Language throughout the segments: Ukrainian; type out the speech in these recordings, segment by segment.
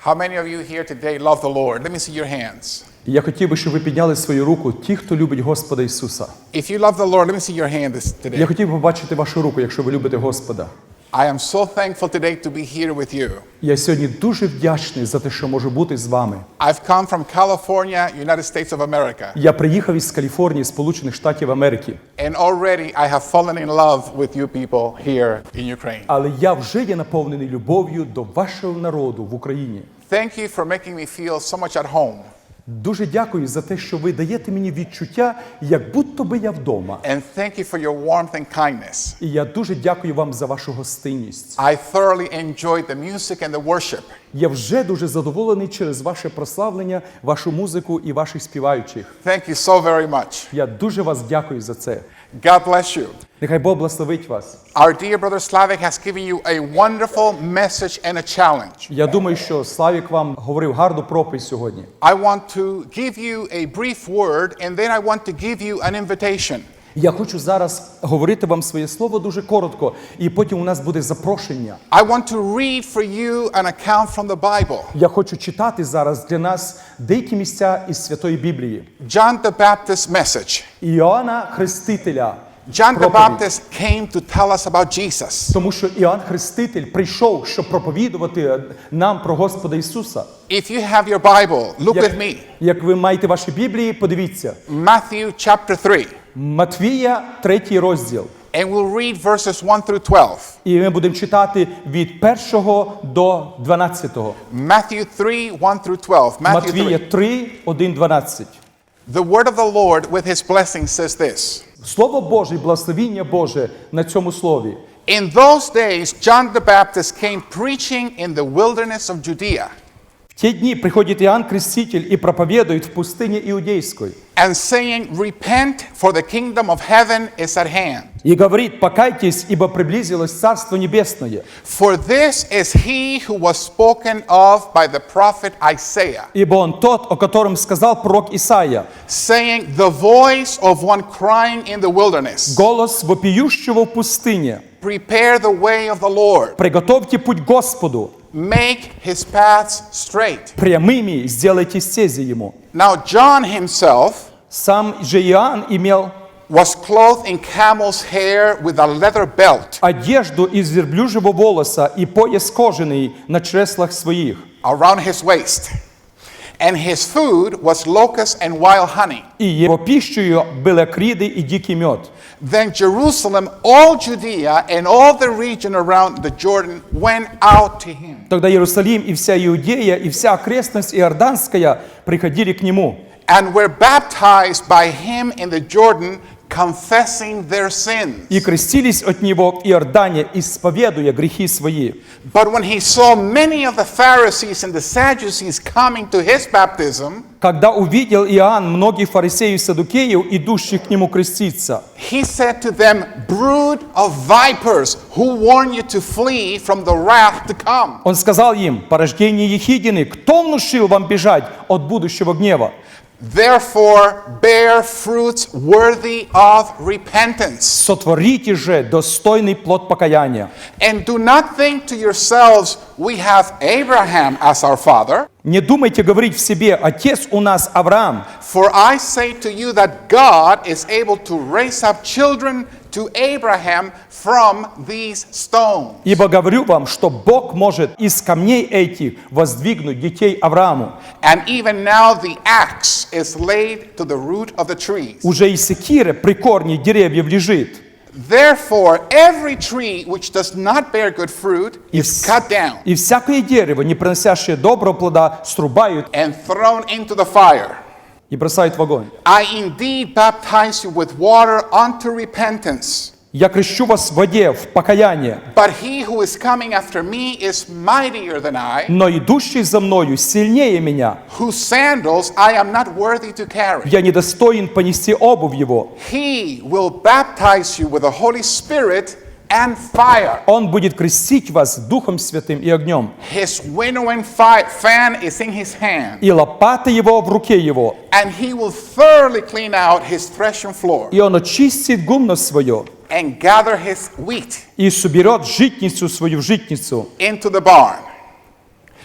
How many of you here today love the Lord? Let me see your hands. Я хотів би, щоб ви підняли свою руку, ті, хто любить Господа Ісуса. If you love the Lord, let me see your hand this, Я хотів би побачити вашу руку, якщо ви любите Господа. I am so thankful today to be here with you. Я сьогодні дуже вдячний за те, що можу бути з вами. I've come from California, United States of America, Я приїхав із Каліфорнії, Сполучених Штатів Америки. and already I have fallen in love with you people here in Ukraine. Але я вже є наповнений любов'ю до вашого народу в Україні. Thank you for making me feel so much at home. Дуже дякую за те, що ви даєте мені відчуття, як будто би я вдома. And thank you for your warmth and kindness. І я дуже дякую вам за вашу гостинність. I thoroughly enjoyed the music and the worship. Я вже дуже задоволений через ваше прославлення, вашу музику і ваших співаючих. Thank you so very much. Я дуже вас дякую за це. God bless you. Нехай Бог благословить вас. Our dear brother Slavic has given you a wonderful message and a challenge. Я думаю, що Славік вам говорив гарну проповідь сьогодні. I want to give you a brief word and then I want to give you an invitation. Я хочу зараз говорити вам своє слово дуже коротко, і потім у нас буде запрошення. I want to read for you an account from the Bible. Я хочу читати зараз для нас деякі місця із Святої Біблії. John the Baptist message. Іоанна Хрестителя. John the. Baptist came to tell us about Jesus. Тому що Іоанн Хреститель прийшов, щоб проповідувати нам про Господа Ісуса. If you have your Bible, look Як, with me. як ви маєте ваші Біблії, подивіться. Matthew chapter 3. Матвія, третій розділ. And we'll read verses 1 through 12. І ми будемо читати від 1 до 12. Matthew 3, 1 through 12. Matthew Матвія 3. 3, 1, 12. The word of the Lord with his blessing says this. Слово Боже, і благословіння Боже на цьому слові. In those days, John the Baptist came preaching in the wilderness of Judea В ті дні приходить Іоанн Креститель і проповідує в пустині Іудейської. and saying, Repent, for the kingdom of heaven is at hand. И говорит, покайтесь, ибо приблизилось Царство Небесное. For this is he who was spoken of by the prophet Isaiah, Ибо он тот, о котором сказал пророк Исаия. saying, The voice of one crying in the wilderness, Голос вопиющего в пустыне. Prepare the way of the Lord, Приготовьте путь Господу. make his paths straight. Прямыми сделайте стези Ему. Now, John himself Сам же Иоанн имел was clothed in camel's hair with a leather belt одежду из верблюжьего волоса и пояс кожаный на чреслах своих. around his waist. And his food was locust and wild honey. И его пищею были криды и дикий мед. Then Jerusalem, all Judea, and all the region around the Jordan went out to him. Тогда Иерусалим и вся Иудея, и вся окрестность Иорданская приходили к нему. and were baptized by him in the Jordan, confessing their sins. И крестились от него в Иордане, исповедуя грехи свои. But when he saw many of the Pharisees and the Sadducees coming to his baptism, Когда увидел Иоанн многих фарисеев и садукеев, идущих к нему креститься, he said to them, Brood of vipers, who warn you to flee from the wrath to come. он сказал им, «Порождение Ехидины, кто внушил вам бежать от будущего гнева? Therefore, bear fruits worthy of repentance. Сотворите же достойный плод покаяния. And do not think to yourselves, we have Abraham as our father. Не думайте говорить в себе, отец у нас Авраам, For I say to you that God is able to raise up children to Abraham from these stones. ибо говорю вам, что Бог может из камней этих воздвигнуть детей Аврааму. And even now the axe is laid to the root of the trees. Уже и секира при корне деревьев лежит. Therefore, every tree which does not bear good fruit И, is вс- cut down и всякое дерево, не приносящее доброго плода, срубают and thrown into the fire. и бросают в огонь. I indeed baptize you with water unto repentance. Я крещу вас в воде, в покаяние, But he who is coming after me is mightier than I, но идущий за мною сильнее меня. whose sandals I am not worthy to carry. Я недостоин понести обувь его. He will baptize you with the Holy Spirit and fire. Он будет крестить вас Духом Святым и огнем. His winnowing fi- fan is in his hand, И лопата его в руке его. and he will thoroughly clean out his threshing floor И он очистит гумно свое. and gather his wheat И соберет житницу свою в житницу. into the barn.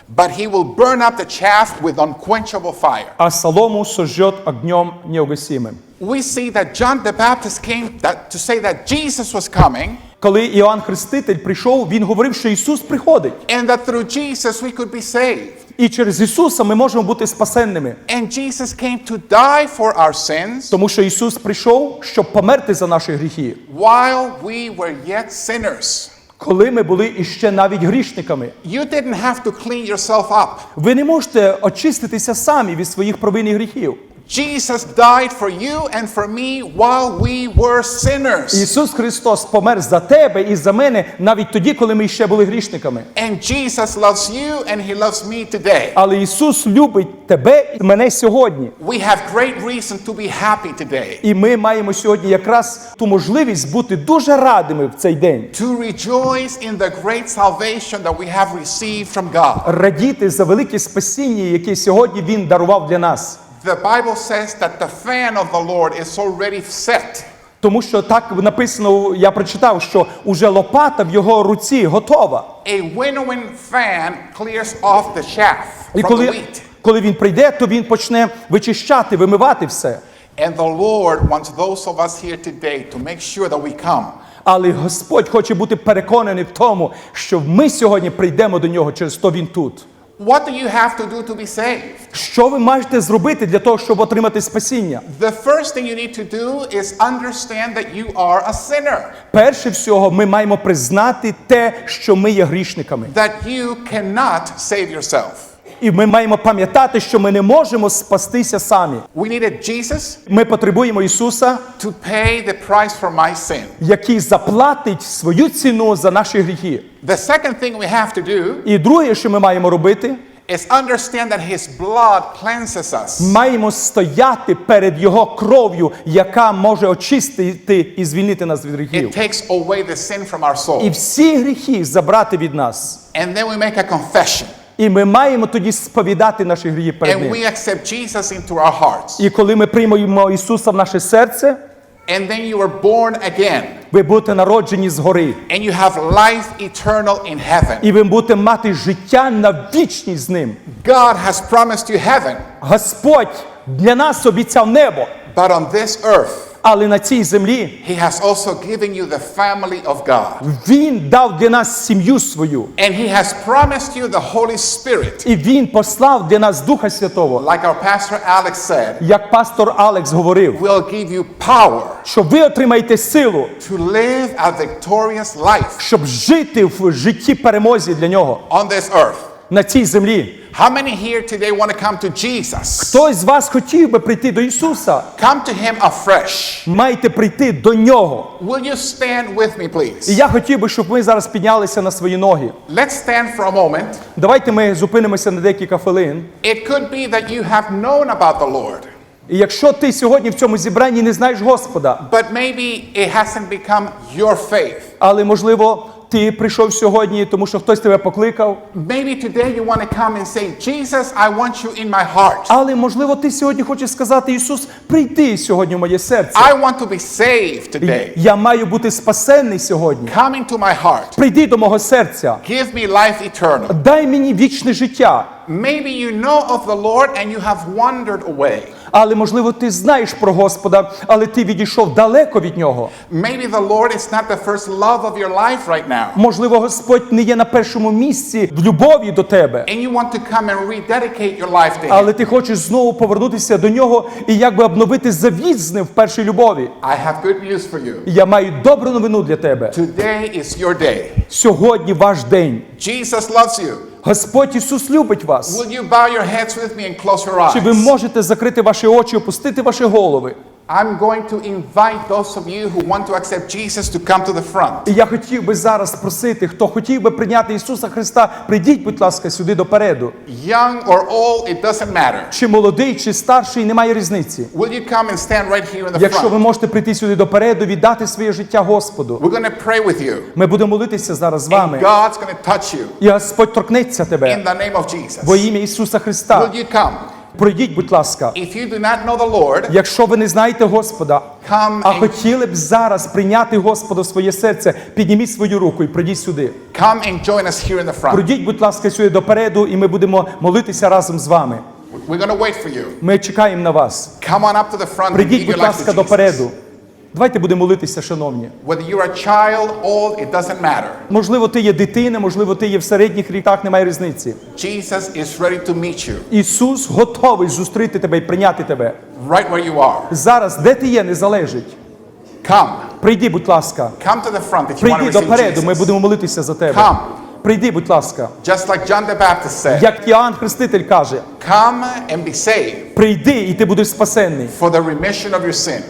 but he will burn up the chaff with unquenchable fire. а солому сожжет огнем неугасимым. We see that John the Baptist came that, to say that Jesus was coming, Коли Іоанн Хреститель прийшов, він говорив, що Ісус приходить. and that through Jesus we could be saved. І через Ісуса ми можемо бути спасенними. And Jesus came to die for our sins Тому що Ісус прийшов, щоб померти за наші гріхи, while we were yet sinners. коли ми були іще навіть грішниками. You didn't have to clean yourself up. Ви не можете очиститися самі від своїх провин і гріхів. Jesus died for you and for me while we were sinners. Ісус Христос помер за тебе і за мене навіть тоді, коли ми ще були грішниками. And Jesus loves you and he loves me today. Але Ісус любить тебе і мене сьогодні. We have great reason to be happy today. І ми маємо сьогодні якраз ту можливість бути дуже радими в цей день. To rejoice in the great salvation that we have received from God. Радіти за велике спасіння, яке сьогодні Він дарував для нас. The Bible says that the fan of the Lord is already set. Тому що так написано, я прочитав, що уже лопата в його руці готова. A winnowing fan clears off the chaff І from the коли, wheat. коли він прийде, то він почне вичищати, вимивати все. And the Lord wants those of us here today to make sure that we come. Але Господь хоче бути переконаний в тому, що ми сьогодні прийдемо до нього через то він тут. What do you have to do to be saved? Що ви маєте зробити для того, щоб отримати спасіння? The first thing you need to do is understand that you are a sinner, Перше всього, ми маємо признати те, що ми є грішниками. that you cannot save yourself. І ми маємо пам'ятати, що ми не можемо спастися самі. We needed Jesus Ми потребуємо Ісуса, to pay the price for my sin. який заплатить свою ціну за наші гріхи. The second thing we have to do І друге, що ми маємо робити, is understand that his blood cleanses us. маємо стояти перед Його кров'ю, яка може очистити і звільнити нас від гріхів. It takes away the sin from our І всі гріхи забрати від нас. And then we make a confession. І ми маємо тоді сповідати наші гріхи перед And ним. we accept Jesus into our hearts. І коли ми приймемо Ісуса в наше серце, And then you are born again. ви будете народжені згори. And you have life eternal in heaven. І ви будете мати життя на вічність з ним. God has promised you heaven. Господь для нас обіцяв небо, But on this earth, але на цій землі He has also given you the family of God. Він дав для нас сім'ю свою. And He has promised you the Holy Spirit. І Він послав для нас Духа Святого. Like our pastor Alex said, Як пастор Алекс говорив, will give you power що ви отримаєте силу, to live a victorious life щоб жити в житті перемозі для нього on this earth. На цій землі. How many here today want to come to Jesus? Хтось з вас хотів би прийти до Ісуса, Come to Him afresh. маєте прийти до Нього. Will you stand with me, І please? я хотів би, щоб ми зараз піднялися на свої ноги. Let's stand for a moment. Давайте ми зупинимося на декілька хвилин. It could be that you have known about the Lord, І якщо ти сьогодні в цьому зібранні не знаєш Господа, but maybe it hasn't become your faith. але можливо ти прийшов сьогодні, тому що хтось тебе покликав, Maybe today you want to come and say, Jesus, I want you in my heart. але можливо ти сьогодні хочеш сказати Ісус, прийди сьогодні в моє серце. I want to be saved today. Я маю бути спасенний сьогодні. Come into my heart. Прийди до мого серця. Give me life eternal. Дай мені вічне життя. Maybe you know of the Lord and you have wandered away. Але можливо, ти знаєш про Господа, але ти відійшов далеко від нього. Maybe the Lord is not the first love of your life right now. Можливо, Господь не є на першому місці в любові до тебе. And you want to come and rededicate your life to Him. Але ти хочеш знову повернутися до нього і якби обновити завіт з ним в першій любові. I have good news for you. Я маю добру новину для тебе. Today is your day. Сьогодні ваш день. Jesus loves you. Господь Ісус любить вас. Will you bow your heads with me and close your Чи ви можете закрити ваші очі, опустити ваші голови? I'm going to invite those of you who want to accept Jesus to come to the front. І я хотів би зараз просити, хто хотів би прийняти Ісуса Христа, прийдіть, будь ласка, сюди допереду. Young or old, it doesn't matter. Чи молодий, чи старший, немає різниці. Will you come and stand right here in the Якщо ви front? можете прийти сюди допереду, віддати своє життя Господу. We're going to pray with you. Ми будемо молитися зараз з And вами. God's going to touch you І Господь торкнеться in тебе the name of во Jesus. ім'я Ісуса Христа. Will you come? Пройдіть, будь ласка. If you do not know the Lord, Якщо ви не знаєте Господа, come а and, хотіли б зараз прийняти Господа в своє серце, підніміть свою руку і прийдіть сюди. come and join us here in the front. Пройдіть, будь ласка, сюди допереду, і ми будемо молитися разом з вами. We're wait for you. Ми чекаємо на вас. Come on up to the front Прийдіть, будь ласка, допереду. Давайте будемо молитися, шановні. Whether you're a child, old, it doesn't matter. Можливо, ти є дитина, можливо, ти є в середніх літах, немає різниці. Jesus is ready to meet you Ісус готовий зустріти тебе і прийняти тебе. right where you are. Зараз, де ти є, не залежить. Come. Прийди, будь ласка. Come to the front if you Прийди допереду, ми будемо молитися за тебе. Come. Прийди, будь ласка. Just like John the Baptist said, Як Іоанн Хреститель каже, come and be saved прийди і ти будеш спасенний. for the remission of your sin.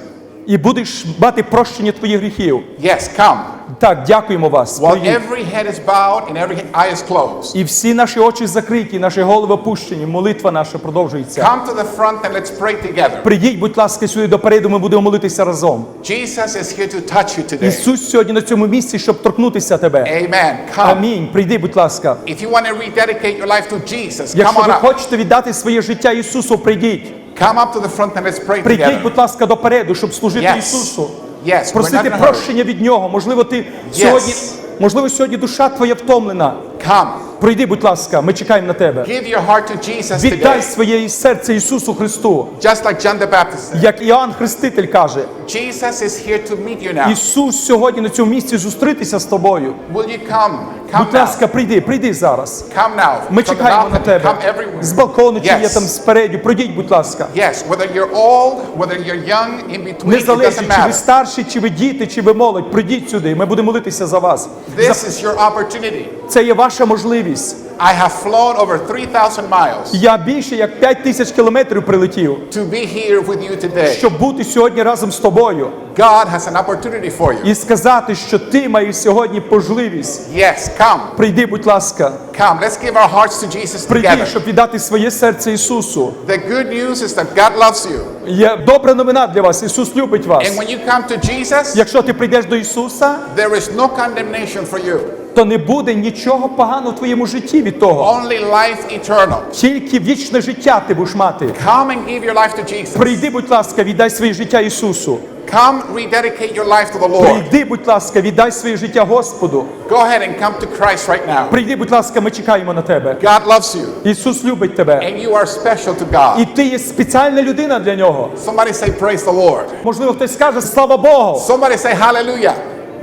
І будеш мати прощення твоїх гріхів. Yes, come. Так, дякуємо вас. While every head is bowed and every eye is closed. І всі наші очі закриті, наші голови опущені, молитва наша продовжується. Come to the front and let's pray together. Прийдіть, будь ласка, сюди допереду, ми будемо молитися разом. Jesus is here to touch you today. Ісус сьогодні на цьому місці, щоб торкнутися тебе. Amen. Come. Амінь. Прийди, будь ласка. If you want to rededicate your life to Jesus, come Якщо ви хочете віддати своє життя Ісусу, прийдіть. Come up to the front and let's pray Прийдіть, together. будь ласка, допереду, щоб служити Yes. Ісусу. Yes, we're not Просити in a hurry. прощення від Нього. Можливо, ти сьогодні, можливо, сьогодні душа твоя втомлена. Come. Прийди, будь ласка, ми чекаємо на тебе. Give your heart to Jesus Віддай today. своє серце Ісусу Христу. Just like John the Baptist said. Як Іоанн Хреститель каже, Jesus is here to meet you now. Ісус сьогодні на цьому місці зустрітися з тобою. Will you come? Come Будь now. ласка, прийди, прийди зараз. Come now. Ми From the чекаємо на balcony. тебе. Come everywhere. З балкону чи є Yes. там спереді. Пройдіть, будь ласка. Yes, whether you're old, whether you're young, in between, it залежить, doesn't чи ви matter. старші, чи ви діти, чи ви молодь. Прийдіть сюди. Ми будемо молитися за вас. This is your opportunity. Це є ваша можливість. I have flown over 3,000 miles Я більше як 5 тисяч кілометрів прилетів, to be here with you today. щоб бути сьогодні разом з тобою God has an opportunity for you. і сказати, що ти маєш сьогодні можливість. Yes, come. Прийди, будь ласка, Come. Let's give our hearts to Jesus прийди, together. щоб віддати своє серце Ісусу. The good news is that God loves you. Є добра новина для вас. Ісус любить вас. And when you come to Jesus, Якщо ти прийдеш до Ісуса, there is no condemnation for you, то не буде нічого поганого в твоєму житті від того. only life eternal. Тільки вічне життя ти будеш мати. Come and give your life to Jesus. Прийди, будь ласка, віддай своє життя Ісусу. Come rededicate your life to the Lord. Прийди, будь ласка, віддай своє життя Господу. Go ahead and come to Christ right now. Прийди, будь ласка, ми чекаємо на тебе. God loves you, Ісус любить тебе. and you are special to І ти є спеціальна людина для нього. Somebody say, Praise the Lord. Можливо, хтось скаже слава Богу. Somebody say, Hallelujah.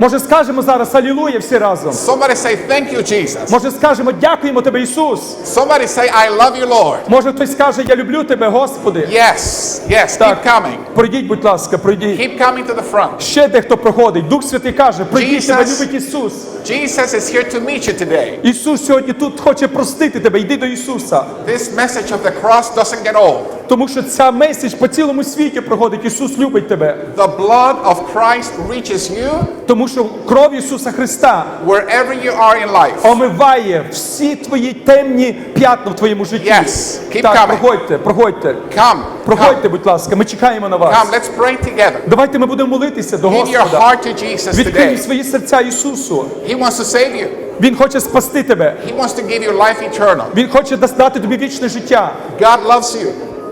Може, скажемо зараз Алілуя всі разом. Somebody say, Thank you, Jesus. Може, скажемо дякуємо тебе, Ісус. Somebody say, I love you, Lord. Може, хтось скаже Я люблю тебе, Господи. Yes, yes, keep coming. Пройдіть, будь ласка, пройдіть. Keep coming to the front. Ще дехто проходить. Дух Святий каже, прийдіть, тебе любить Ісус. Jesus is here to meet you today. Ісус сьогодні тут хоче простити тебе. Йди до Ісуса. This message of the cross doesn't get old. Тому що ця меседж по цілому світі проходить. Ісус любить тебе. The blood of Christ reaches you Тому що кров Ісуса Христа wherever you are in life. омиває всі твої темні п'ятна в твоєму житті. Yes. Keep Так, coming. проходьте, проходьте. Come, Проходьте, будь ласка, ми чекаємо на вас. come, let's pray together. Давайте ми будемо молитися до Give your Господа. heart to Jesus Відкрий today. свої серця Ісусу. He wants to save you. Він хоче спасти тебе. He wants to give you life eternal. Він хоче дати тобі вічне життя. God loves you,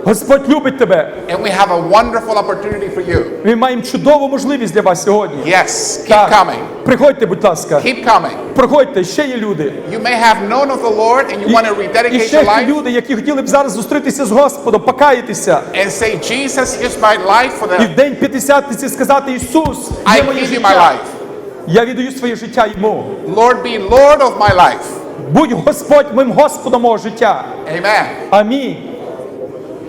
Господь любить тебе. and we have a wonderful opportunity for you. Ми маємо чудову можливість для вас сьогодні. Yes, keep Так. coming. Приходьте, будь ласка. Keep coming. Проходьте, ще є люди. You may have known of the Lord and you want to і ще є люди, які хотіли б зараз зустрітися з Господом, покаятися. and say, Jesus, here's my life for І в день п'ятдесятниці сказати Ісус, є моє give you my життя. Я віддаю своє життя йому. Lord be Lord of my life. Будь Господь моїм Господом мого життя. Amen. Амінь.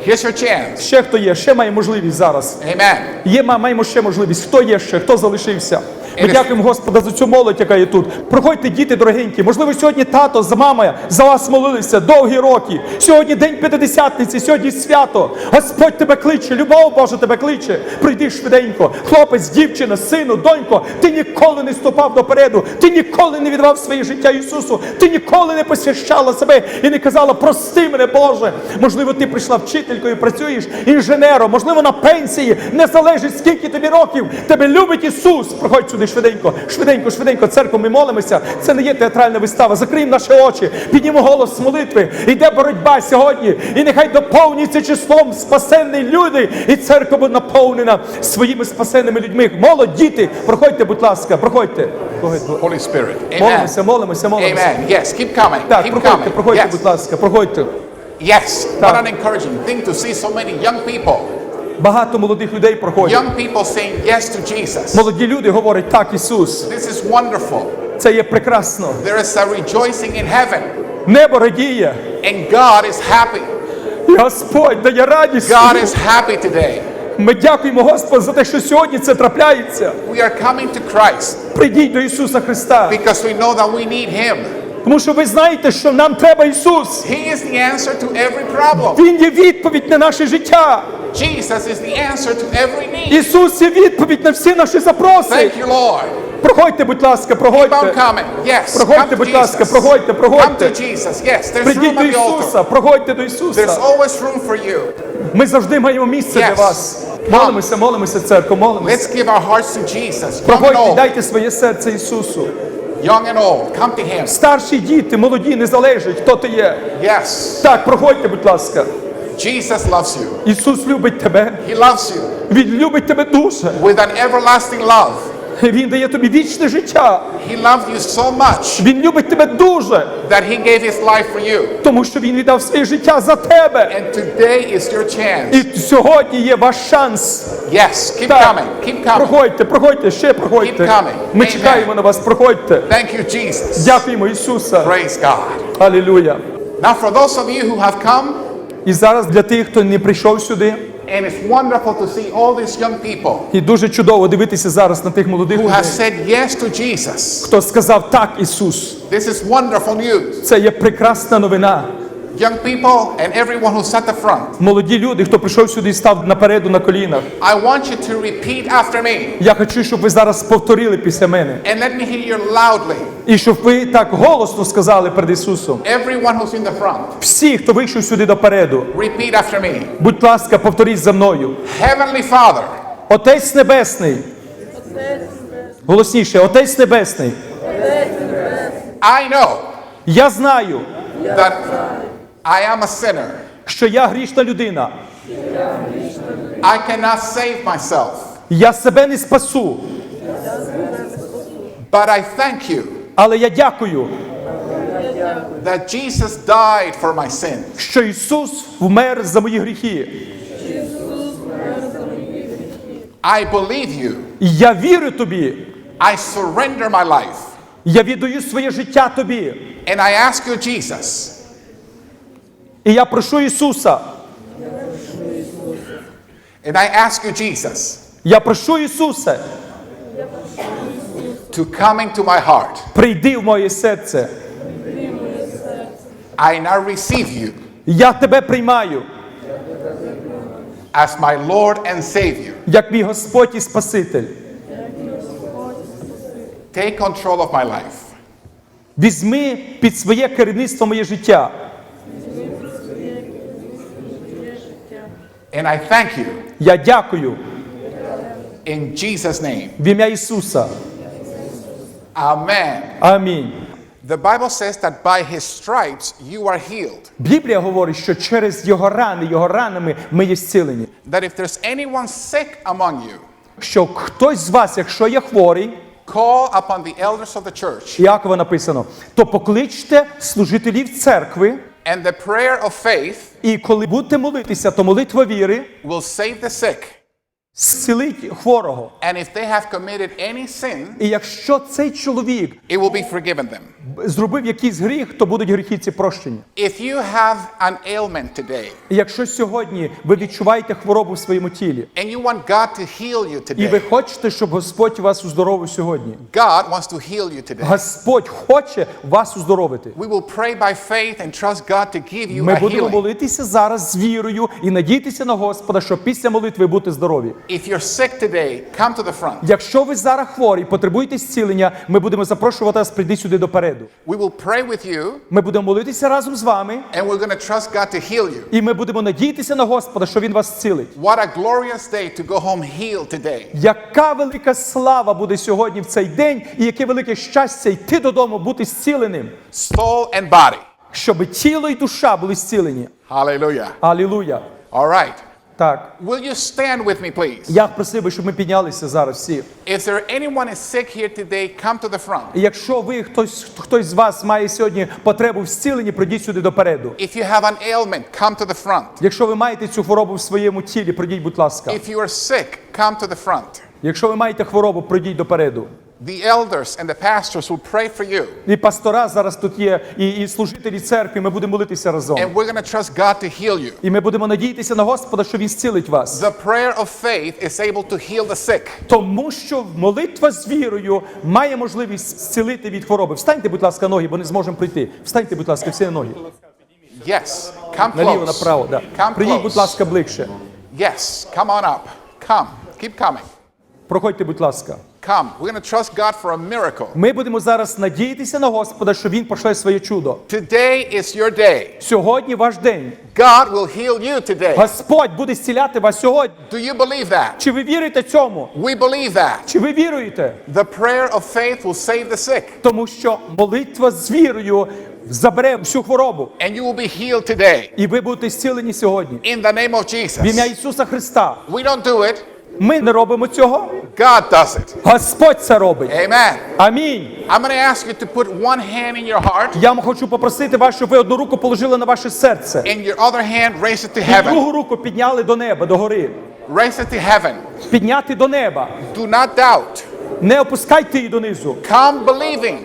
Here's your chance. Ще хто є, ще має можливість зараз. Amen. Є, ма- маємо ще можливість. Хто є ще, хто залишився? Ми дякуємо Господа за цю молодь, яка є тут. Проходьте, діти дорогенькі. Можливо, сьогодні тато з мамою за вас молилися довгі роки. Сьогодні день п'ятидесятниці, сьогодні свято. Господь тебе кличе, любов Божа тебе кличе. Прийди швиденько. Хлопець, дівчина, сину, донько. Ти ніколи не ступав допереду. Ти ніколи не віддавав своє життя Ісусу. Ти ніколи не посвящала себе і не казала, прости мене, Боже. Можливо, ти прийшла вчителькою, працюєш інженером, можливо, на пенсії. Не залежить, скільки тобі років. Тебе любить Ісус. Проходь сюди. Господи, швиденько, швиденько, швиденько. Церква, ми молимося. Це не є театральна вистава. Закриємо наші очі, піднімо голос з молитви. Йде боротьба сьогодні. І нехай доповнюється числом спасенні люди. І церква буде наповнена своїми спасенними людьми. Молодь, діти, проходьте, будь ласка, проходьте. Holy Spirit. Amen. Молимося, молимося, молимося. Amen. Yes, keep coming. Так, keep проходьте, coming. проходьте, yes. будь ласка, проходьте. Yes. What Так. an encouraging thing to see so many young people. Багато молодих людей проходять. Young people saying yes to Jesus. Молоді люди говорять так, Ісус. This is wonderful. Це є прекрасно. There is a rejoicing in heaven, Небо радіє. and God is happy. І Господь дає радість. God is happy today. Ми дякуємо Господу за те, що сьогодні це трапляється. We are coming to Christ Прийдіть до Ісуса Христа. because we know that we need Him. Тому що ви знаєте, що нам треба Ісус. He is the answer to every problem. Він є відповідь на наше життя. Jesus is the answer to every need. Ісус є відповідь на всі наші запроси. Thank you, Lord. Проходьте, будь ласка, Keep on проходьте. coming. Yes. Проходьте, будь ласка, проходьте, Come проходьте. to Jesus. Yes, there's room Прийдіть до at the altar. Ісуса, проходьте до There's Ісуса. always room for you. Ми завжди маємо місце для Yes. вас. Молимося, молимося, церква, молимося. Let's give our hearts to Jesus. Young and Проходьте, old. дайте своє серце Ісусу. Young and old. Come to Him. Старші діти, молоді, не залежить, хто ти є. Yes. Так, проходьте, будь ласка. Jesus loves you. Ісус любить тебе. He loves you Він любить тебе дуже. with an everlasting love. Він дає тобі вічне життя. He loved you so much Він любить тебе дуже, that He gave His life for you. тому що він віддав своє життя за тебе. And today is your chance. І сьогодні є ваш шанс. Yes. Keep Так, coming. Keep coming. проходьте, проходьте, ще проходьте. Keep coming. Ми Amen. чекаємо на вас, проходьте. Thank you, Jesus. Дякуємо Ісуса. Praise God. Алілуя. Now, for those of you who have come, І зараз для тих, хто не прийшов сюди, and it's wonderful to see all these young people і дуже чудово дивитися зараз на тих молодих who людей, have said yes to Jesus. хто сказав так, Ісус. This is wonderful news. Це є прекрасна новина. Young people and everyone who's at the front, Молоді люди, хто прийшов сюди і став напереду на колінах. I want you to repeat after me Я хочу, щоб ви зараз повторили після мене. and let me hear you loudly. І щоб ви так голосно сказали перед Ісусом. Everyone who's in the front, Всі, хто вийшов сюди допереду, repeat after me. будь ласка, повторіть за мною. Heavenly Father, Отець Небесний. Голосніше, Отець Небесний. I know Я знаю, that I am a sinner. що я грішна людина. I cannot save myself, Я себе не спасу. but I thank you Але я дякую, that Jesus died for my sins. що Ісус вмер за мої гріхи. I believe you. Я вірю тобі. I surrender my life. Я віддаю своє життя тобі. And I ask you, Jesus, І я прошу Ісуса. and I ask you, Jesus, Я прошу Ісуса, to come into my heart. прийди в моє серце. I now receive you Я тебе приймаю, as my Lord and Savior. як мій Господь і Спаситель. Take control of my life. Візьми під своє керівництво моє життя. And I thank you Я дякую in Jesus' name. в ім'я Ісуса. Amen. Амінь. The Bible says that by his stripes you are healed. Біблія говорить, що через його рани, його ранами ми є зцілені. That if there's anyone sick among you, Що хтось з вас, якщо є хворий, call upon the elders of the church, Якова написано, то покличте служителів церкви, and the prayer of faith і коли будете молитися, то молитва віри will save the sick. Зцілить хворого. And if they have committed any sin, І якщо цей чоловік it will be forgiven them. зробив якийсь гріх, то будуть гріхи ці прощені. If you have an ailment today І якщо сьогодні ви відчуваєте хворобу в своєму тілі, and you want God to heal you і ви today, хочете, щоб Господь вас уздоровив сьогодні, God wants to heal you today. Господь хоче вас уздоровити. We will pray by faith and trust God to give you Ми a будемо healing. молитися зараз з вірою і надіятися на Господа, щоб після молитви бути здорові. If you're sick today, come to the front. Якщо ви зараз хворі, потребуєте зцілення, ми будемо запрошувати вас прийти сюди допереду. We will pray with you Ми будемо молитися разом з вами, and we're going to trust God to heal you. і ми будемо надіятися на Господа, що Він вас зцілить. What a glorious day to go home healed today. Яка велика слава буде сьогодні в цей день, і яке велике щастя йти додому, бути зціленим, Soul and body. щоб тіло і душа були зцілені. Hallelujah. Алілуя. All right. Так, Will you stand with me, please? я просив би, щоб ми піднялися зараз всі. If there anyone is sick here today, come to the front. Якщо ви хтось, хтось з вас має сьогодні потребу в зціленні, пройдіть сюди допереду. If you have an ailment, come to the front. Якщо ви маєте цю хворобу в своєму тілі, пройдіть, будь ласка. If you are sick, come to the front. Якщо ви маєте хворобу, пройдіть допереду. The elders and the pastors will pray for you. І пастора зараз тут є, і, і служителі церкви. Ми будемо молитися разом. And we're going to trust God to heal you. І ми будемо надіятися на Господа, що Він зцілить вас. The prayer of faith is able to heal the sick. Тому що молитва з вірою має можливість зцілити від хвороби. Встаньте, будь ласка, ноги, бо не зможемо прийти. Встаньте, будь ласка, всі на ноги. Yes. Come Наліво, close. направо. Да. Come Прийдіть, будь ласка, ближче. Yes. Come on up. Come. Keep coming. Проходьте, будь ласка. Come. We're going to trust God for a miracle. Ми будемо зараз надіятися на Господа, що Він пошле своє чудо. Today is your day. Сьогодні ваш день. God will heal you today. Господь буде зціляти вас сьогодні. Do you believe that? Чи ви вірите цьому? We believe that. Чи ви віруєте? The prayer of faith will save the sick. Тому що молитва з вірою забере всю хворобу. And you will be healed today. І ви будете зцілені сьогодні. In the name of В ім'я Jesus. Ісуса Христа. We don't do it. Ми не робимо цього. God does it. Господь це робить. Amen. Амінь. I'm going to ask you to put one hand in your heart Я вам хочу попросити вас, щоб ви одну руку положили на ваше серце. and your other hand raise it to І другу руку підняли до неба, до гори. Raise it to heaven. Підняти до неба. Do not doubt. Не опускайте її донизу. Come believing.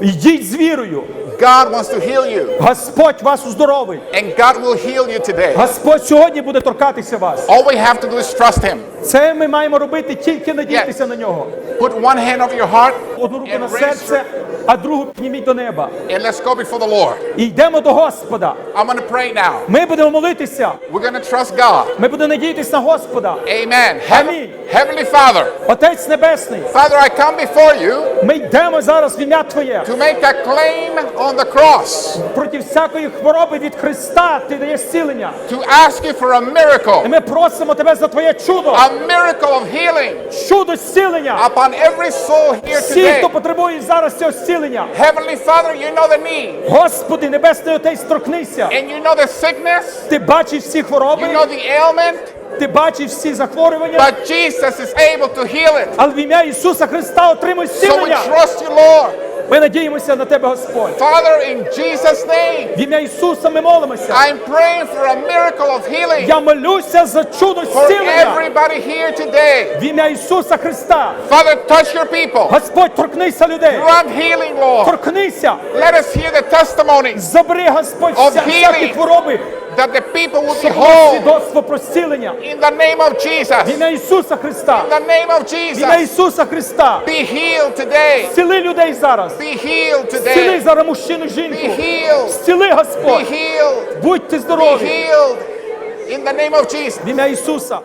Йдіть з вірою. God wants to heal you. Господь вас уздоровить. And God will heal you today. Господь сьогодні буде торкатися вас. All we have to do is trust Him. Це ми маємо робити тільки надіятися на нього. Put one hand over your heart Одну руку на and raise серце, а другу підніміть до неба. and let's go before the Lord. І йдемо до Господа. I'm going to pray now. Ми будемо молитися. We're going to trust God. Ми будемо надіятися на Господа. Amen. Heaven- Amen. Heavenly Father, Отець Небесний, Father, I come before you ми йдемо зараз в ім'я Твоє. to make a claim on the cross, Проти всякої хвороби від Христа ти даєш зцілення. to ask you for a І miracle, ми просимо тебе за твоє чудо. a miracle of healing Чудо зцілення. upon every soul here Всі, today. хто потребує зараз цього зцілення. Heavenly Father, you know the need, Господи, Небесний Отець, торкнися. and you know the sickness, Ти бачиш всі you хвороби, know the ailment, ти бачиш всі захворювання, but Jesus is able to heal it. але в ім'я Ісуса Христа отримуй So we зцілення. trust you, Lord. Ми надіємося на тебе, Господь. Father, in Jesus' name, В ім'я Ісуса ми молимося. I'm praying for a miracle of healing Я молюся за чудо for зцілення. everybody here today. В ім'я Ісуса Христа. Father, touch your people. Господь, торкнися людей. Grant healing, Lord. Торкнися. Let us hear the testimonies Забери, Господь, всякі хвороби. That the people will be whole свідоцтво про зцілення. in the name of В Jesus. ім'я Ісуса Христа. In the name of В ім'я Jesus. Ісуса Христа. Be healed today. Зціли людей зараз. Be healed Зціли today. зараз мужчину, Be жінку. healed. Зціли, Be Господь. healed. Будьте Be здорові. healed. In the name of Jesus. В ім'я Ісуса.